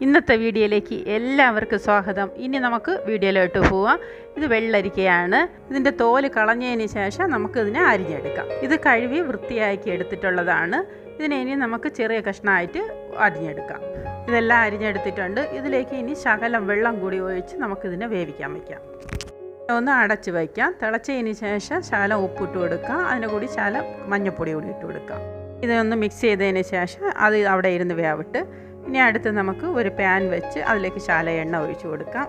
ഇന്നത്തെ വീഡിയോയിലേക്ക് എല്ലാവർക്കും സ്വാഗതം. ഇനി നമുക്ക് വീഡിയോയിലോട്ട് പോവാം. ഇത് വെള്ളരിക്കയാണ്. ഇതിന്റെ തോൽ കളഞ്ഞതിന് ശേഷം നമുക്ക് ഇതിനെ അരിഞ്ഞെടുക്കാം. ഇത് കഴുകി വൃത്തിയാക്കി എടുത്തിട്ടുള്ളതാണ്. ഇതിനെ ഇനി നമുക്ക് ചെറിയ കഷ്ണമായിട്ട് അരിഞ്ഞെടുക്കാം. ഇതെല്ലാം അരിഞ്ഞെടുത്തിട്ടുണ്ട്. ഇതിലേക്ക് ഇനി ശകലം വെള്ളം കൂടി ഒഴിച്ച് നമുക്കിതിനെ വേവിക്കാൻ വയ്ക്കാം ഒന്ന് അടച്ച് വയ്ക്കാം തിളച്ചതിന് ശേഷം ശകലം ഉപ്പിട്ട് കൊടുക്കാം. അതിന് കൂടി ശകലം മഞ്ഞൾപ്പൊടി കൂടി ഇട്ട് കൊടുക്കാം. ഇതൊന്ന് മിക്സ് ചെയ്തതിന് ശേഷം അത് അവിടെ ഇരുന്ന് വേവിട്ട് ഇനി അടുത്ത് നമുക്ക് ഒരു പാൻ വെച്ച് അതിലേക്ക് ശാല എണ്ണ ഒഴിച്ചു കൊടുക്കാം.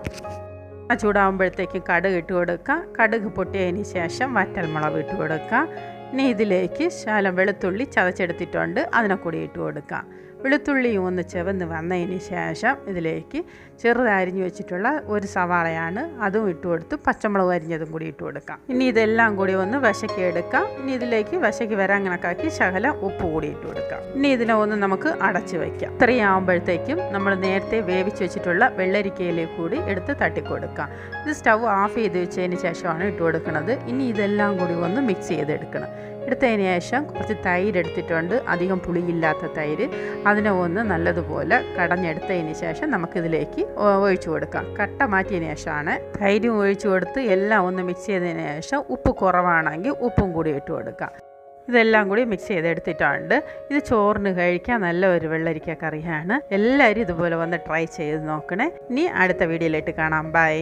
ആ ചൂടാകുമ്പോഴത്തേക്കും കടുക് ഇട്ട് കൊടുക്കാം. കടുക് പൊട്ടിയതിന് ശേഷം വറ്റൽമുളക് ഇട്ട് കൊടുക്കാം. ഇനി ഇതിലേക്ക് ശാലം വെളുത്തുള്ളി ചതച്ചെടുത്തിട്ടുണ്ട്. അതിനെ കൂടി ഇട്ട് കൊടുക്കാം. വെളുത്തുള്ളിയും ഒന്ന് ചെവന്ന് വന്നതിന് ശേഷം ഇതിലേക്ക് ചെറുതരിഞ്ഞു വെച്ചിട്ടുള്ള ഒരു സവാളയാണ് അതും ഇട്ട് കൊടുത്ത് പച്ചമുളക് അരിഞ്ഞതും കൂടി ഇട്ട് കൊടുക്കാം. ഇനി ഇതെല്ലാം കൂടി ഒന്ന് വിശക്കി എടുക്കാം. ഇനി ഇതിലേക്ക് വിശക്കി വരാൻ കണക്കാക്കി ശകലം ഉപ്പ് കൂടി ഇട്ട് കൊടുക്കാം. ഇനി ഇതിനെ ഒന്ന് നമുക്ക് അടച്ച് വയ്ക്കാം ഇത്രയും ആകുമ്പോഴത്തേക്കും നമ്മൾ നേരത്തെ വേവിച്ച് വെച്ചിട്ടുള്ള വെള്ളരിക്കയിലേക്ക് കൂടി എടുത്ത് തട്ടിക്കൊടുക്കാം. ഇത് സ്റ്റൗ ഓഫ് ചെയ്ത് വെച്ചതിന് ശേഷമാണ് ഇട്ട് കൊടുക്കുന്നത്. ഇനി ഇതെല്ലാം കൂടി ഒന്ന് മിക്സ് ചെയ്തെടുക്കണം. എടുത്തതിന് ശേഷം കുറച്ച് തൈര് എടുത്തിട്ടുണ്ട്. അധികം പുളിയില്ലാത്ത തൈര്. അതിനെ ഒന്ന് നല്ലതുപോലെ കടഞ്ഞെടുത്തതിന് ശേഷം നമുക്കിതിലേക്ക് ഒഴിച്ചു കൊടുക്കാം. കട്ട മാറ്റിയതിന് ശേഷമാണ് തൈര് ഒഴിച്ചു കൊടുത്ത് എല്ലാം ഒന്ന് മിക്സ് ചെയ്തതിന് ശേഷം ഉപ്പ് കുറവാണെങ്കിൽ ഉപ്പും കൂടി ഇട്ട് കൊടുക്കാം. ഇതെല്ലാം കൂടി മിക്സ് ചെയ്തെടുത്തിട്ടുണ്ട്. ഇത് ചോറിന് കഴിക്കാൻ നല്ല ഒരു വെള്ളരിക്ക കറിയാണ്. എല്ലാവരും ഇതുപോലെ വന്ന് ട്രൈ ചെയ്ത് നോക്കണേ. ഇനി അടുത്ത വീഡിയോയിലായിട്ട് കാണാം. ബൈ